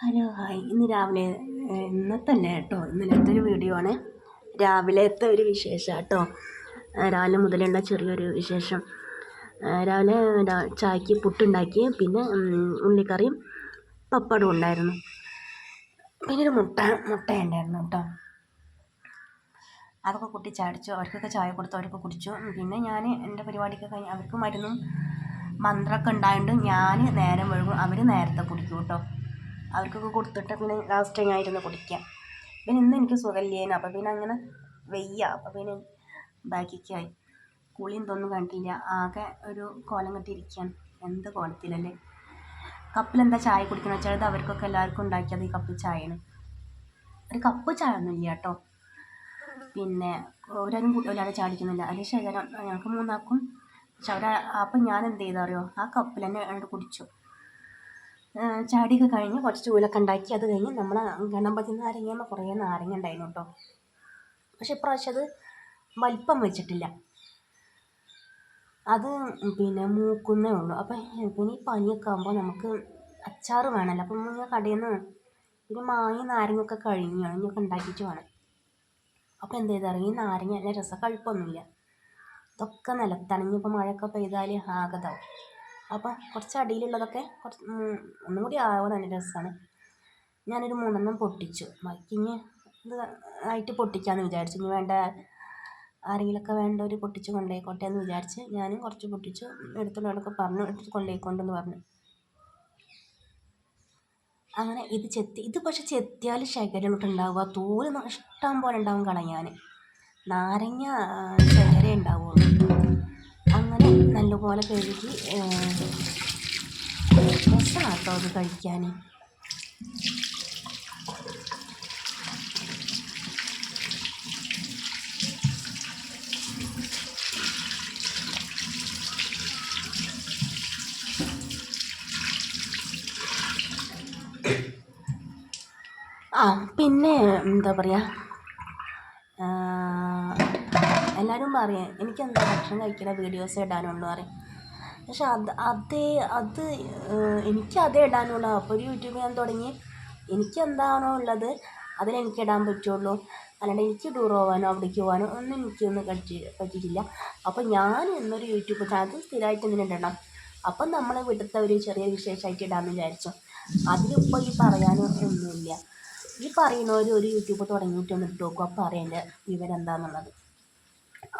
Hello hi. ഇന്ന് രാവിലെ ഏഹ്, ഇന്നത്തെ അല്ല കേട്ടോ. ഇന്നലത്തെ ഒരു വീഡിയോ ആണ്. രാവിലത്തെ ഒരു വിശേഷം കേട്ടോ. രാവിലെ മുതലുള്ള ചെറിയൊരു വിശേഷം. രാവിലെ ചായക്ക് പുട്ടുണ്ടാക്കി പിന്നെ ഉള്ളിക്കറിയും പപ്പടവും ഉണ്ടായിരുന്നു. പിന്നെ ഒരു മുട്ട മുട്ട ഉണ്ടായിരുന്നു കേട്ടോ. അതൊക്കെ കുട്ടി ചാടിച്ചു. അവർക്കൊക്കെ ചായ കൊടുത്തു അവരൊക്കെ കുടിച്ചു. പിന്നെ ഞാൻ എന്റെ പരിപാടിയൊക്കെ കഴിഞ്ഞ് അവർക്ക് മരുന്നും മന്ത്രമൊക്കെ ഉണ്ടായതുകൊണ്ട് ഞാൻ നേരം വഴുകും അവർ നേരത്തെ കുടിക്കും കേട്ടോ. അവർക്കൊക്കെ കൊടുത്തിട്ട് പിന്നെ ലാസ്റ്റ് ഞാൻ ഇരുന്ന് പിന്നെ ഇന്ന് എനിക്ക് സുഖമില്ലേനു അപ്പം പിന്നെ അങ്ങനെ വെയ്യ. അപ്പം പിന്നെ ബാക്കിക്കായി കുളിയും എന്തൊന്നും കണ്ടില്ല. ആകെ ഒരു കോലം കെട്ടിയിരിക്കുകയാണ് എന്ത് കോലത്തിലല്ലേ കപ്പിലെന്താ ചായ കുടിക്കണം വെച്ചാൽ ഇത് അവർക്കൊക്കെ എല്ലാവർക്കും ഉണ്ടാക്കിയത് ഈ കപ്പിൽ ചായയാണ്. ഒരു കപ്പ് ചായ ഒന്നും ഇല്ല കേട്ടോ. പിന്നെ ഒരാരും ഒരാളെ ചാടിക്കുന്നില്ല അതിന് ശേഖരം ഞങ്ങൾക്ക് മൂന്നാക്കും. പക്ഷെ അവിടെ അപ്പം ഞാൻ എന്ത് ചെയ്താറിയോ ആ കപ്പിൽ തന്നെ കുടിച്ചു. ചാടിയൊക്കെ കഴിഞ്ഞ് കുറച്ച് ചൂലൊക്കെ ഉണ്ടാക്കി അത് കഴിഞ്ഞ് നമ്മൾ ഗണപതി നാരങ്ങ കുറേ നാരങ്ങ ഉണ്ടായിരുന്നു കേട്ടോ. പക്ഷെ ഇപ്രാവശ്യം അത് വലിപ്പം വെച്ചിട്ടില്ല. അത് പിന്നെ മൂക്കുന്നേ ഉള്ളൂ. അപ്പം പിന്നെ ഈ പനിയൊക്കെ ആകുമ്പോൾ നമുക്ക് അച്ചാർ വേണമല്ലോ അപ്പം ഞാൻ കടയിൽ നിന്ന് ഒരു മാങ്ങ നാരങ്ങയൊക്കെ കഴിഞ്ഞു ഇനിയൊക്കെ ഉണ്ടാക്കിയിട്ട് വേണം. അപ്പോൾ എന്ത് ചെയ്തറിയാം ഈ നാരങ്ങ നല്ല രസം കഴിപ്പൊന്നുമില്ല. ഇതൊക്കെ നിലത്താണ് മഴയൊക്കെ പെയ്താൽ ആകതാവും. അപ്പം കുറച്ച് അടിയിലുള്ളതൊക്കെ കുറച്ച് ഒന്നും കൂടി ആവാൻ നല്ല രസമാണ് ഞാനൊരു മൂന്നെണ്ണം പൊട്ടിച്ചു. ബാക്കി ഇനി ഇത് ആയിട്ട് പൊട്ടിക്കാമെന്ന് വിചാരിച്ചു. ഇനി വേണ്ട ആരെങ്കിലുമൊക്കെ വേണ്ടവർ പൊട്ടിച്ച് കൊണ്ടുപോയിക്കോട്ടെ എന്ന് വിചാരിച്ച് ഞാനും കുറച്ച് പൊട്ടിച്ചു. എടുത്തുള്ളവരൊക്കെ പറഞ്ഞു എടുത്ത് കൊണ്ടുപോയിക്കൊണ്ടെന്ന് പറഞ്ഞു. അങ്ങനെ ഇത് ചെത്തി ഇത് പക്ഷെ ചെത്തിയാൽ ശകരമിട്ട് ഉണ്ടാവുക ന- ഇഷ്ടം പോലെ ഉണ്ടാവും കളയാൻ നാരങ്ങ ശകര ഉണ്ടാവുള്ളൂ. അങ്ങനെ നല്ലപോലെ കഴുകി രസമാണ് കേട്ടോ അത് കഴിക്കാൻ ആ പിന്നെ എന്താ പറയുക എല്ലാവരും പറയും എനിക്കെന്താ ഭക്ഷണം കഴിക്കുന്ന വീഡിയോസ് ഇടാനുള്ളൂ പറയും. പക്ഷെ അത് അതേ അത് എനിക്ക് അതേ ഇടാനുള്ളൂ. അപ്പോൾ ഒരു യൂട്യൂബ് ഞാൻ തുടങ്ങി. എനിക്ക് എന്താണോ ഉള്ളത് അതിലെനിക്ക് ഇടാൻ പറ്റുള്ളൂ. അല്ലാണ്ട് എനിക്ക് ടൂർ പോകാനോ അവിടേക്ക് പോകാനോ ഒന്നും എനിക്കൊന്നും പറ്റി പറ്റിയിട്ടില്ല. അപ്പോൾ ഞാൻ ഇന്നൊരു യൂട്യൂബ് ചാനൽ സ്ഥിരമായിട്ട് എന്തിനും ഇടണം. അപ്പം നമ്മളെ വീട്ടിലത്തെ ഒരു ചെറിയ വിശേഷമായിട്ട് ഇടാമെന്ന് വിചാരിച്ചു. അതിലിപ്പോൾ ഈ പറയാനോ ഒന്നുമില്ല. ഈ പറയുന്നവർ ഒരു യൂട്യൂബ് തുടങ്ങിയിട്ടൊന്ന് ഇട്ട് നോക്കും അപ്പോൾ അറിയാം വിവരം എന്താണെന്നുള്ളത്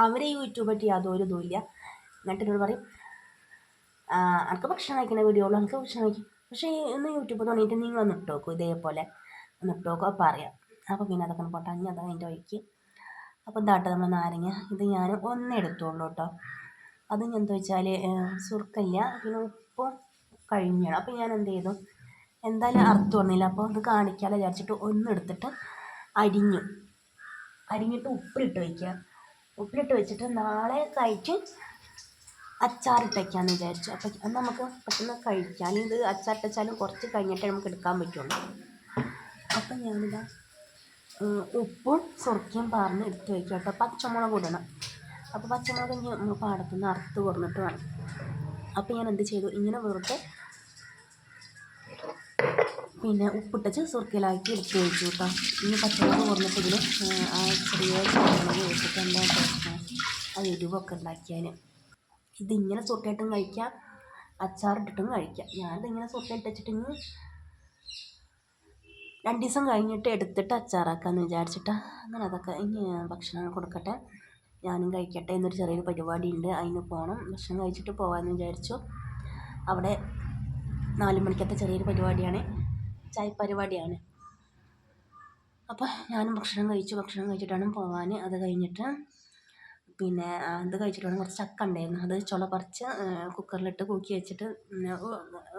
അവർ ഈ പറ്റി യാതൊരു ഇതുമില്ല എന്നിട്ട് എന്നോട് പറയും "ആ, അനക്ക് ഭക്ഷണം കഴിക്കുന്ന വീഡിയോ ഉള്ളൂ ഭക്ഷണം കഴിക്കും. പക്ഷേ ഇന്ന് യൂട്യൂബ് തുടങ്ങിയിട്ട് നിങ്ങൾ ഒന്ന് ഇട്ട് നോക്കൂ ഇതേപോലെ. ഒന്ന് ഇട്ട് നോക്കും അപ്പോൾ അറിയാം അപ്പോൾ പിന്നെ അതൊക്കെ ഒന്ന് പോട്ടെ അത് അതിന്റെ വഴിക്ക്. അപ്പോൾ ഇതാട്ടെ നമ്മൾ നാരങ്ങ. ഇത് ഞാൻ ഒന്നേ എടുത്തുള്ളൂ കേട്ടോ. അത് ഞാൻ എന്താ വെച്ചാൽ സുർക്കല്ല പിന്നെ ഉപ്പ് കഴിഞ്ഞാണ്. അപ്പോൾ ഞാൻ എന്ത് ചെയ്തു? എന്തായാലും അർത്ഥം വന്നില്ല. അപ്പോൾ അത് കാണിക്കാതെ വിചാരിച്ചിട്ട് ഒന്നെടുത്തിട്ട് അരിഞ്ഞു. അരിഞ്ഞിട്ട് ഉപ്പിലിട്ട് വയ്ക്കുക. ഉപ്പിലിട്ട് വെച്ചിട്ട് നാളെ കഴിച്ച് അച്ചാറിട്ട് വയ്ക്കാമെന്ന് വിചാരിച്ചു. അപ്പം അത് നമുക്ക് പെട്ടെന്ന് കഴിക്കാൻ ഇത് അച്ചാറിട്ട് വെച്ചാലും കുറച്ച് കഴിഞ്ഞിട്ടേ നമുക്ക് എടുക്കാൻ പറ്റുള്ളൂ. അപ്പം ഞാനിതാ ഉപ്പും സുർക്കയും പാർന്ന് എടുത്ത് വയ്ക്കുക കേട്ടോ. പച്ചമുളക് ഇടണം. അപ്പോൾ പച്ചമുളക് ഇനി നമ്മൾ പാടത്തുനിന്ന് അറുത്ത് കുറഞ്ഞിട്ട് വേണം. അപ്പോൾ ഞാൻ എന്ത് ചെയ്തു? ഇങ്ങനെ വെറുതെ പിന്നെ ഉപ്പിട്ടച്ച് സുർക്കയിലാക്കി എടുത്ത് വെച്ചു കേട്ടോ. ഇനി പച്ചമുളക് കുറഞ്ഞിട്ടെങ്കിൽ ആ ചെറിയ പച്ചമുളക് വെച്ചിട്ട് എന്താ ആ എരിവൊക്കെ ഉണ്ടാക്കിയാൽ ഇതിങ്ങനെ സുർക്കായിട്ടും കഴിക്കാം. അച്ചാറിട്ടിട്ടും കഴിക്കാം. ഞാനിതിങ്ങനെ സുർക്കയിട്ട് രണ്ട് ദിവസം കഴിഞ്ഞിട്ട് എടുത്തിട്ട് അച്ചാറാക്കാമെന്ന് വിചാരിച്ചിട്ട്. അങ്ങനെ അതൊക്കെ ഭക്ഷണം കൊടുക്കട്ടെ. ഞാനും കഴിക്കട്ടെ എന്നൊരു ചെറിയൊരു പരിപാടി ഉണ്ട് അതിന് പോകണം ഭക്ഷണം കഴിച്ചിട്ട് പോകാമെന്ന് വിചാരിച്ചു. അവിടെ നാല് മണിക്കത്തെ ചെറിയൊരു പരിപാടിയാണ്. ചായ പരിപാടിയാണ്. അപ്പോൾ ഞാനും ഭക്ഷണം കഴിച്ചു ഭക്ഷണം കഴിച്ചിട്ടാണ് പോകാൻ അത് കഴിഞ്ഞിട്ട് പിന്നെ അത് കഴിച്ചിട്ടാണ് കുറച്ച് ചക്ക ഉണ്ടായിരുന്നു. അത് ചുള പറിച്ച് കുക്കറിലിട്ട് കൂക്കി വെച്ചിട്ട്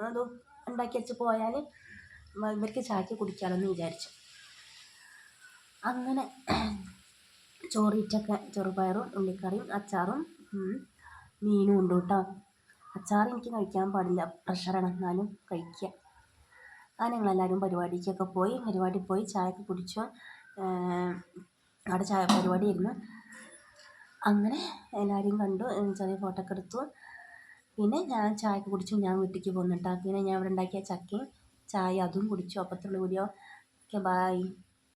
അത് ഉണ്ടാക്കി വെച്ച് പോയാൽ ഇവർക്ക് ചായക്ക് കുടിക്കാമെന്ന് വിചാരിച്ചു. അങ്ങനെ ചോറിറ്റൊക്കെ ചെറുപയറും ഉള്ളിക്കറിയും അച്ചാറും മീനും ഉണ്ട് കേട്ടോ. അച്ചാർ എനിക്ക് കഴിക്കാൻ പാടില്ല. പ്രഷർ എന്നാലും കഴിക്കുക ആ ഞങ്ങളെല്ലാവരും പരിപാടിക്കൊക്കെ പോയി പരിപാടി പോയി ചായയൊക്കെ കുടിച്ചു. അവിടെ ചായ പരിപാടി ആയിരുന്നു അങ്ങനെ എല്ലാവരെയും കണ്ടു ചെറിയ ഫോട്ടോ ഒക്കെ എടുത്തു. പിന്നെ ഞാൻ ചായയൊക്കെ കുടിച്ചു ഞാൻ വീട്ടിലേക്ക് പോന്നിട്ടാ. പിന്നെ ഞാൻ ഇവിടെ ഉണ്ടാക്കിയ ചക്കയും ചായ അതും കുടിച്ചു. അപ്പത്തുള്ള വീഡിയോ ഓക്കെ ബായ്